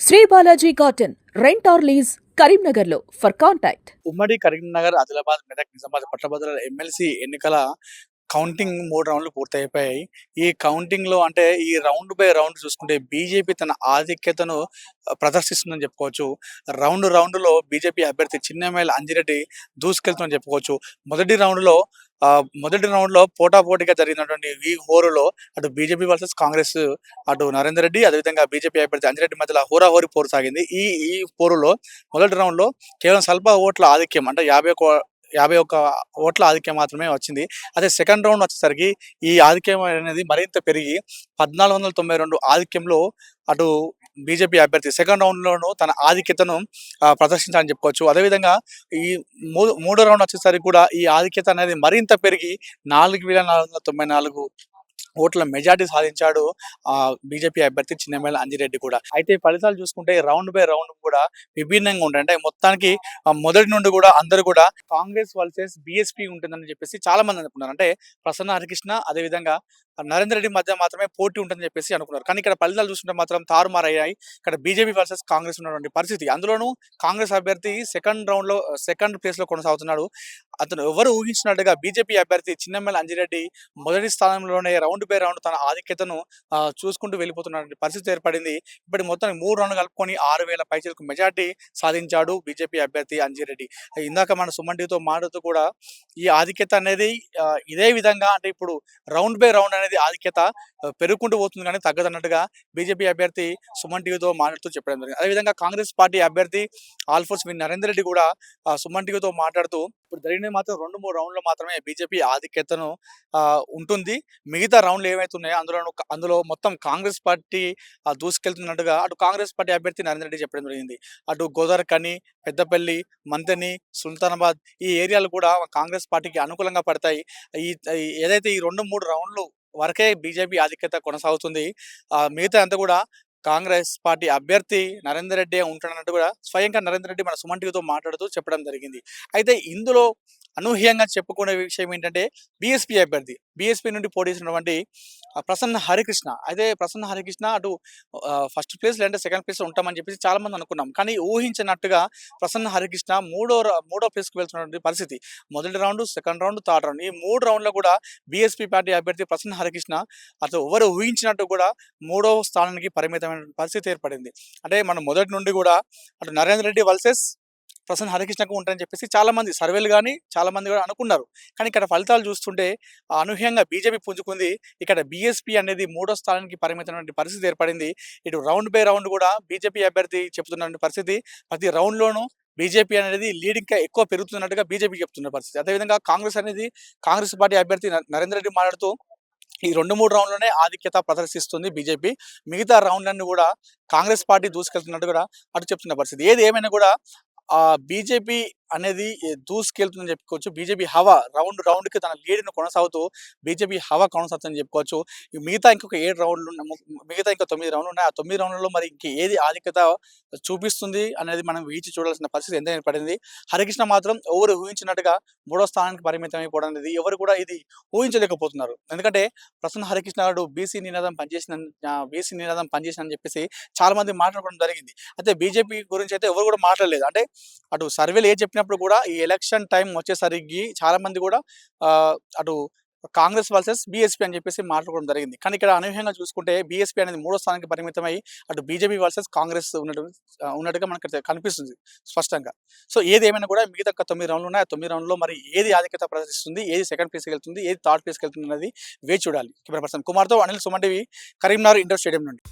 Shri Balaji cotton rent or lease కరీంనగర్లో for contact. ఉమ్మడి కరీంనగర్ ఆదిలాబాద్ మెదక్ నిజామాబాద్ పట్టభద్రుల ఎమ్మెల్సీ ఎన్నికల కౌంటింగ్ మూడు రౌండ్లు పూర్తయిపోయాయి. ఈ కౌంటింగ్లో అంటే ఈ రౌండ్ బై రౌండ్ చూసుకుంటే బీజేపీ తన ఆధిక్యతను ప్రదర్శిస్తుందని చెప్పుకోవచ్చు. రౌండ్ రౌండ్లో బీజేపీ అభ్యర్థి చిన్నమేల అంజిరెడ్డి దూసుకెళ్తుందని చెప్పుకోవచ్చు. మొదటి రౌండ్లో మొదటి రౌండ్లో పోటాపోటీగా జరిగినటువంటి ఈ హోరులో అటు బీజేపీ వర్సెస్ కాంగ్రెస్ అటు నరేందర్ రెడ్డి అదేవిధంగా బీజేపీ అభ్యర్థి అంజిరెడ్డి మధ్యలో హోరాహోరీ పోరు సాగింది. ఈ ఈ పోరులో మొదటి రౌండ్లో కేవలం స్వల్ప ఓట్ల ఆధిక్యం అంటే యాభై యాభై ఒక్క ఓట్ల ఆధిక్యం మాత్రమే వచ్చింది. అదే సెకండ్ రౌండ్ వచ్చేసరికి ఈ ఆధిక్యం అనేది మరింత పెరిగి పద్నాలుగు వందల తొంభై రెండు ఆధిక్యంలో అటు బీజేపీ అభ్యర్థి సెకండ్ రౌండ్లోనూ తన ఆధిక్యతను ప్రదర్శించాలని చెప్పుకోవచ్చు. అదేవిధంగా ఈ మూడు మూడో రౌండ్ వచ్చేసరికి కూడా ఈ ఆధిక్యత అనేది మరింత పెరిగి నాలుగు వేల నాలుగు వందల తొంభై నాలుగు ఓట్ల మెజార్టీ సాధించాడు ఆ బీజేపీ అభ్యర్థి చిన్నమేళ అంజిరెడ్డి కూడా. అయితే ఫలితాలు చూసుకుంటే రౌండ్ బై రౌండ్ కూడా విభిన్నంగా ఉంటాయి అంటే మొత్తానికి మొదటి నుండి కూడా అందరూ కూడా కాంగ్రెస్ వర్సెస్ బీఎస్పీ ఉంటుందని చెప్పేసి చాలా మంది అనుకున్నారు. అంటే ప్రసన్న హరికృష్ణ అదేవిధంగా నరేంద్ర రెడ్డి మధ్య మాత్రమే పోటీ ఉంటుందని చెప్పేసి అనుకున్నారు. కానీ ఇక్కడ ఫలితాలు చూస్తుంటే మాత్రం తారుమారయ్యాయి. ఇక్కడ బీజేపీ వర్సెస్ కాంగ్రెస్ ఉన్నటువంటి పరిస్థితి. అందులోనూ కాంగ్రెస్ అభ్యర్థి సెకండ్ రౌండ్లో సెకండ్ ప్లేస్లో కొనసాగుతున్నాడు. అతను ఎవరు ఊహించినట్టుగా బీజేపీ అభ్యర్థి చిన్నమ్మల అంజిరెడ్డి మొదటి స్థానంలోనే రౌండ్ బై రౌండ్ తన ఆధిక్యతను చూసుకుంటూ వెళ్ళిపోతున్నటువంటి పరిస్థితి ఏర్పడింది. ఇప్పటి మొత్తం మూడు రౌండ్లు కలుపుకొని ఆరు వేల పైచలకు మెజార్టీ సాధించాడు బీజేపీ అభ్యర్థి అంజిరెడ్డి. ఇందాక మన సుమంటితో మాట్లాడుతూ కూడా ఈ ఆధిక్యత అనేది ఇదే విధంగా అంటే ఇప్పుడు రౌండ్ బై రౌండ్ అనేది ఆధిక్యత పెరుగుకుంటూ పోతుంది కానీ తగ్గదన్నట్టుగా బీజేపీ అభ్యర్థి సుమన్ టీవీతో మాట్లాడుతూ చెప్పడం జరిగింది. అదేవిధంగా కాంగ్రెస్ పార్టీ అభ్యర్థి ఆల్ఫోర్స్ విన్ నరేందర్ రెడ్డి కూడా సుమన్ టీవీతో మాట్లాడుతూ ఇప్పుడు జరిగినవి మాత్రం రెండు మూడు రౌండ్లు మాత్రమే బీజేపీ ఆధిక్యతను ఉంటుంది. మిగతా రౌండ్లు ఏవైతే ఉన్నాయో అందులో అందులో మొత్తం కాంగ్రెస్ పార్టీ దూసుకెళ్తున్నట్టుగా అటు కాంగ్రెస్ పార్టీ అభ్యర్థి నరేంద్ర రెడ్డి చెప్పడం జరిగింది. అటు గోదావరికని పెద్దపల్లి మంతని సుల్తానాబాద్ ఈ ఏరియాలు కూడా కాంగ్రెస్ పార్టీకి అనుకూలంగా పడతాయి. ఈ ఏదైతే ఈ రెండు మూడు రౌండ్లు వరకే బీజేపీ ఆధిక్యత కొనసాగుతుంది మిగతా అంతా కూడా కాంగ్రెస్ పార్టీ అభ్యర్థి నరేందర్ రెడ్డి ఉంటాడన్నట్టు కూడా స్వయంగా నరేందర్ రెడ్డి మన సుమన్ టీవీతో మాట్లాడుతూ చెప్పడం జరిగింది. అయితే ఇందులో అనూహ్యంగా చెప్పుకునే విషయం ఏంటంటే బీఎస్పీ అభ్యర్థి బీఎస్పీ నుండి పోటీ చేసినటువంటి ప్రసన్న హరికృష్ణ. అయితే ప్రసన్న హరికృష్ణ అటు ఫస్ట్ ప్లేస్ లేదంటే సెకండ్ ప్లేస్ ఉంటామని చెప్పేసి చాలా మంది అనుకున్నాం. కానీ ఊహించినట్టుగా ప్రసన్న హరికృష్ణ మూడో మూడో ప్లేస్కి వెళ్తున్నటువంటి పరిస్థితి. మొదటి round second round third round ఈ మూడు రౌండ్లో కూడా బీఎస్పీ పార్టీ అభ్యర్థి ప్రసన్న హరికృష్ణ అటు ఎవరు ఊహించినట్టు కూడా మూడో స్థానానికి పరిమితమైన పరిస్థితి ఏర్పడింది. అంటే మనం మొదటి నుండి కూడా అటు నరేంద్ర రెడ్డి వర్సెస్ ప్రసన్న హరికృష్ణకు ఉంటారని చెప్పేసి చాలామంది సర్వేలు కానీ చాలామంది కూడా అనుకున్నారు. కానీ ఇక్కడ ఫలితాలు చూస్తుంటే అనూహ్యంగా బీజేపీ పుంజుకుంది. ఇక్కడ బీఎస్పీ అనేది మూడో స్థానానికి పరిమితమైన పరిస్థితి ఏర్పడింది. ఇటు రౌండ్ బై రౌండ్ కూడా బీజేపీ అభ్యర్థి చెబుతున్న పరిస్థితి. ప్రతి రౌండ్లోనూ బీజేపీ అనేది లీడ్ ఇంకా ఎక్కువ పెరుగుతున్నట్టుగా బీజేపీ చెప్తున్న పరిస్థితి. అదేవిధంగా కాంగ్రెస్ అనేది కాంగ్రెస్ పార్టీ అభ్యర్థి నరేంద్ర రెడ్డి మాట్లాడుతూ ఈ రెండు మూడు రౌండ్లోనే ఆధిక్యత ప్రదర్శిస్తుంది బీజేపీ. మిగతా రౌండ్లన్నీ కూడా కాంగ్రెస్ పార్టీ దూసుకెళ్తున్నట్టు కూడా అటు చెప్తున్న పరిస్థితి. ఏది ఏమైనా కూడా బీజేపీ అనేది దూసుకెళ్తుందని చెప్పుకోవచ్చు. బీజేపీ హవా రౌండ్ రౌండ్కి తన లీడ్ను కొనసాగుతూ బీజేపీ హవా కొనసాగుతుందని చెప్పుకోవచ్చు. ఈ మిగతా ఇంకొక ఏడు రౌండ్లు మిగతా ఇంకా తొమ్మిది రౌండ్లు ఉన్నాయి. ఆ తొమ్మిది రౌండ్లలో మరి ఇంక ఏది ఆధిక్యత చూపిస్తుంది అనేది మనం వేచి చూడాల్సిన పరిస్థితి ఎంత ఏర్పడింది హరికృష్ణ మాత్రం ఎవరు ఊహించినట్టుగా మూడో స్థానానికి పరిమితం అయిపోవడం అనేది ఎవరు కూడా ఇది ఊహించలేకపోతున్నారు. ఎందుకంటే ప్రసన్న హరికృష్ణ గారు బీసీ నినాదం పనిచేసిన బీసీ నినాదం పనిచేసిన చెప్పేసి చాలా మంది మాట్లాడుకోవడం జరిగింది. అయితే బీజేపీ గురించి అయితే ఎవరు కూడా మాట్లాడలేదు. అంటే అటు సర్వేలు ఏ పెట్టినప్పుడు కూడా ఈ ఎలక్షన్ టైం వచ్చేసరికి చాలామంది కూడా అటు కాంగ్రెస్ వర్సెస్ బీఎస్పీ అని చెప్పేసి మాట్లాడుకోవడం జరిగింది. కానీ ఇక్కడ అనూహ్యంగా చూసుకుంటే బీఎస్పీ అనేది మూడో స్థానానికి పరిమితమై అటు బీజేపీ వర్సెస్ కాంగ్రెస్ ఉన్నట్టు ఉన్నట్టుగా మనకు కనిపిస్తుంది స్పష్టంగా. సో ఏది ఏమైనా కూడా మిగతా తొమ్మిది రౌండ్లు ఉన్నాయి. ఆ తొమ్మిది రౌండ్లో మరి ఏది ఆధిక్యత ప్రదర్శిస్తుంది ఏది సెకండ్ ప్లేస్కి వెళ్తుంది ఏది థర్డ్ ప్లేస్కి వెళ్తుంది అనేది వేచి చూడాలి. కెమెరా పర్సన్ కుమార్తో అనిల్ సుమంటివి కరీంనగర్ ఇండోర్ స్టేడియం నుండి.